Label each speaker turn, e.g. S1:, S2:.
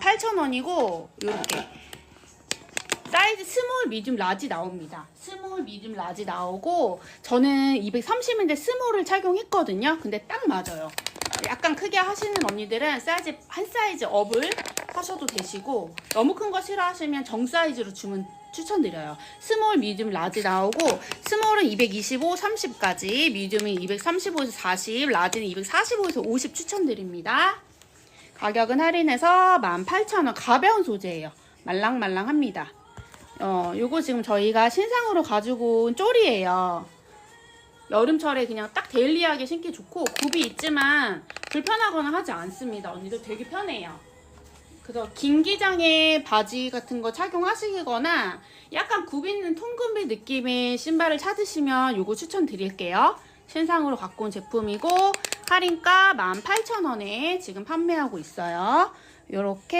S1: 18,000원이고 요렇게 사이즈 스몰, 미디움, 라지 나옵니다. 스몰, 미디움, 라지 나오고 저는 230인데 스몰을 착용했거든요. 근데 딱 맞아요. 약간 크게 하시는 언니들은 사이즈 한 사이즈 업을 하셔도 되시고 너무 큰 거 싫어하시면 정 사이즈로 주문 추천드려요. 스몰, 미디움, 라지 나오고 스몰은 225, 30까지, 미디움이 235에서 40, 라지는 245에서 50 추천드립니다. 가격은 할인해서 18,000원 가벼운 소재예요. 말랑말랑합니다. 어, 요거 지금 저희가 신상으로 가지고 온 쫄이에요. 여름철에 그냥 딱 데일리하게 신기 좋고 굽이 있지만 불편하거나 하지 않습니다. 언니들 되게 편해요. 그래서 긴 기장의 바지 같은 거 착용하시거나 약간 굽 있는 통굽이 느낌의 신발을 찾으시면 요거 추천드릴게요. 신상으로 갖고 온 제품이고 할인가 18,000원에 지금 판매하고 있어요. 요렇게